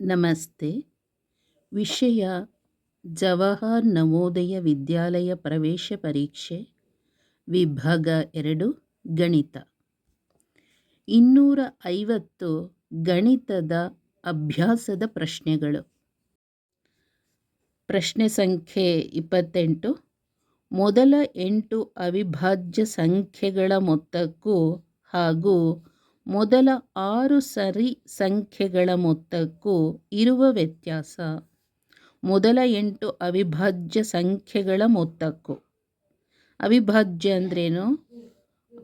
ನಮಸ್ತೆ. ವಿಷಯ ಜವಾಹರ್ ನವೋದಯ ವಿದ್ಯಾಲಯ ಪ್ರವೇಶ ಪರೀಕ್ಷೆ, ವಿಭಾಗ ಎರಡು, ಗಣಿತ. ಇನ್ನೂರ ಐವತ್ತು ಗಣಿತದ ಅಭ್ಯಾಸದ ಪ್ರಶ್ನೆಗಳು. ಪ್ರಶ್ನೆ ಸಂಖ್ಯೆ ಇಪ್ಪತ್ತೆಂಟು. ಮೊದಲ ಎಂಟು ಅವಿಭಾಜ್ಯ ಸಂಖ್ಯೆಗಳ ಮೊತ್ತಕ್ಕೂ ಹಾಗೂ ಮೊದಲ ಆರು ಸರಿ ಸಂಖ್ಯೆಗಳ ಮೊತ್ತಕ್ಕೂ ಇರುವ ವ್ಯತ್ಯಾಸ. ಮೊದಲ ಎಂಟು ಅವಿಭಾಜ್ಯ ಸಂಖ್ಯೆಗಳ ಮೊತ್ತಕ್ಕೂ. ಅವಿಭಾಜ್ಯ ಅಂದ್ರೇನು?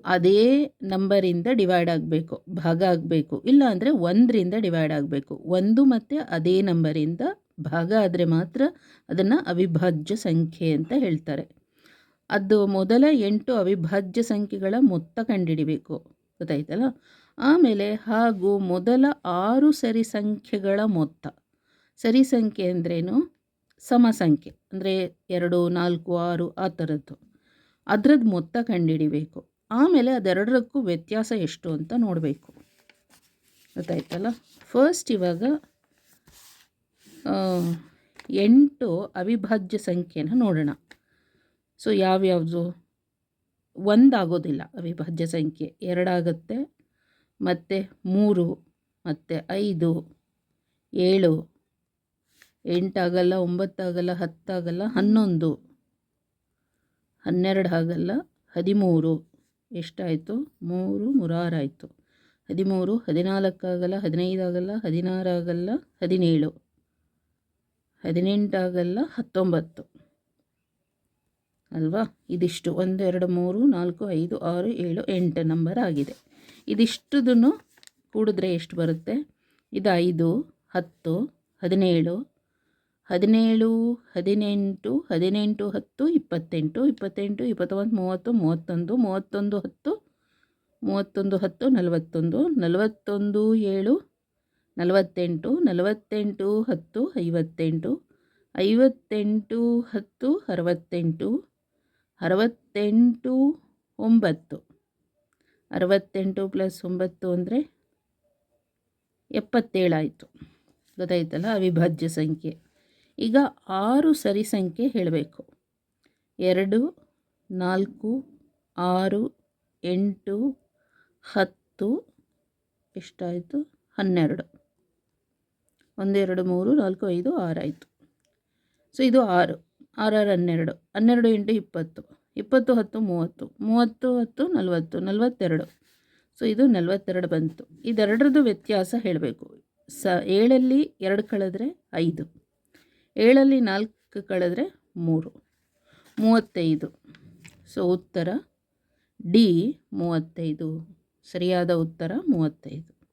ಅದೇ ನಂಬರಿಂದ ಡಿವೈಡ್ ಆಗಬೇಕು, ಭಾಗ ಆಗಬೇಕು. ಇಲ್ಲಾಂದರೆ ಒಂದರಿಂದ ಡಿವೈಡ್ ಆಗಬೇಕು. ಒಂದು ಮತ್ತು ಅದೇ ನಂಬರಿಂದ ಭಾಗ ಆದರೆ ಮಾತ್ರ ಅದನ್ನು ಅವಿಭಾಜ್ಯ ಸಂಖ್ಯೆ ಅಂತ ಹೇಳ್ತಾರೆ. ಅದು ಮೊದಲ ಎಂಟು ಅವಿಭಾಜ್ಯ ಸಂಖ್ಯೆಗಳ ಮೊತ್ತ ಕಂಡುಹಿಡಿಬೇಕು. ಗೊತ್ತಾಯ್ತಲ್ಲ? ಆಮೇಲೆ ಹಾಗೂ ಮೊದಲ ಆರು ಸರಿ ಸಂಖ್ಯೆಗಳ ಮೊತ್ತ. ಸರಿ ಸಂಖ್ಯೆ ಅಂದ್ರೇನು? ಸಮ ಸಂಖ್ಯೆ, ಅಂದರೆ ಎರಡು, ನಾಲ್ಕು, ಆರು, ಆ ಥರದ್ದು. ಅದರದ್ದು ಮೊತ್ತ ಕಂಡುಹಿಡಿಬೇಕು. ಆಮೇಲೆ ಅದೆರಡರಕ್ಕೂ ವ್ಯತ್ಯಾಸ ಎಷ್ಟು ಅಂತ ನೋಡಬೇಕು. ಗೊತ್ತಾಯ್ತಲ್ಲ? ಫಸ್ಟ್ ಇವಾಗ ಎಂಟು ಅವಿಭಾಜ್ಯ ಸಂಖ್ಯೆನ ನೋಡೋಣ. ಸೊ ಯಾವ್ಯಾವುದು? ಒಂದಾಗೋದಿಲ್ಲ ಅವಿಭಾಜ್ಯ ಸಂಖ್ಯೆ. ಎರಡಾಗುತ್ತೆ, ಮತ್ತು ಮೂರು, ಮತ್ತು ಐದು, ಏಳು, ಎಂಟಾಗಲ್ಲ, ಒಂಬತ್ತಾಗಲ್ಲ, ಹತ್ತಾಗಲ್ಲ, ಹನ್ನೊಂದು, ಹನ್ನೆರಡು ಆಗಲ್ಲ, ಹದಿಮೂರು. ಎಷ್ಟಾಯಿತು? ಮೂರು, ಮೂರಾರಾಯಿತು. ಹದಿಮೂರು, ಹದಿನಾಲ್ಕಾಗಲ್ಲ, ಹದಿನೈದಾಗಲ್ಲ, ಹದಿನಾರಾಗಲ್ಲ, ಹದಿನೇಳು. ಹದಿನೆಂಟಾಗಲ್ಲ, ಹತ್ತೊಂಬತ್ತು. ಅಲ್ವಾ? ಇದಿಷ್ಟು. ಒಂದು, ಎರಡು, ಮೂರು, ನಾಲ್ಕು, ಐದು, ಆರು, ಏಳು, ಎಂಟು ನಂಬರ್ ಆಗಿದೆ. ಇದಿಷ್ಟುದನ್ನು ಕೂಡಿದ್ರೆ ಎಷ್ಟು ಬರುತ್ತೆ? ಇದು ಐದು ಹತ್ತು, ಹದಿನೇಳು ಹದಿನೇಳು, ಹದಿನೆಂಟು ಹದಿನೆಂಟು, ಹತ್ತು, ಇಪ್ಪತ್ತೆಂಟು ಇಪ್ಪತ್ತೆಂಟು, ಇಪ್ಪತ್ತೊಂದು, ಮೂವತ್ತು, ಮೂವತ್ತೊಂದು ಮೂವತ್ತೊಂದು, ಹತ್ತು ಮೂವತ್ತೊಂದು, ಹತ್ತು, ನಲವತ್ತೊಂದು ನಲವತ್ತೊಂದು, ಏಳು, ನಲವತ್ತೆಂಟು ನಲವತ್ತೆಂಟು, ಹತ್ತು, ಐವತ್ತೆಂಟು ಐವತ್ತೆಂಟು, ಹತ್ತು, ಅರವತ್ತೆಂಟು ಅರವತ್ತೆಂಟು ಒಂಬತ್ತು. ಅರವತ್ತೆಂಟು ಪ್ಲಸ್ ಒಂಬತ್ತು ಅಂದರೆ ಎಪ್ಪತ್ತೇಳಾಯಿತು ಗೊತ್ತಾಯ್ತಲ್ಲ? ಅವಿಭಾಜ್ಯ ಸಂಖ್ಯೆ. ಈಗ ಆರು ಸರಿ ಸಂಖ್ಯೆ ಹೇಳಬೇಕು. ಎರಡು, ನಾಲ್ಕು, ಆರು, ಎಂಟು, ಹತ್ತು, ಎಷ್ಟಾಯಿತು? ಹನ್ನೆರಡು. ಒಂದೆರಡು, ಮೂರು, ನಾಲ್ಕು, ಐದು ಆರಾಯಿತು ಸೊ, ಇದು ಆರು. ಆರಾರು ಹನ್ನೆರಡು ಹನ್ನೆರಡು ಇಂಟು ಇಪ್ಪತ್ತು ಇಪ್ಪತ್ತು, ಹತ್ತು, ಮೂವತ್ತು ಮೂವತ್ತು, ಹತ್ತು, ನಲವತ್ತು, ನಲವತ್ತೆರಡು. ಸೊ ಇದು ನಲವತ್ತೆರಡು ಬಂತು. ಇದೆರಡರದ್ದು ವ್ಯತ್ಯಾಸ ಹೇಳಬೇಕು. ಸ, ಏಳಲ್ಲಿ ಎರಡು ಕಳೆದ್ರೆ ಐದು, ಏಳಲ್ಲಿ ನಾಲ್ಕು ಕಳೆದ್ರೆ ಮೂರು, ಮೂವತ್ತೈದು. ಸೊ ಉತ್ತರ ಡಿ ಮೂವತ್ತೈದು, ಸರಿಯಾದ ಉತ್ತರ ಮೂವತ್ತೈದು.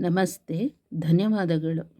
ನಮಸ್ತೆ, ಧನ್ಯವಾದಗಳು.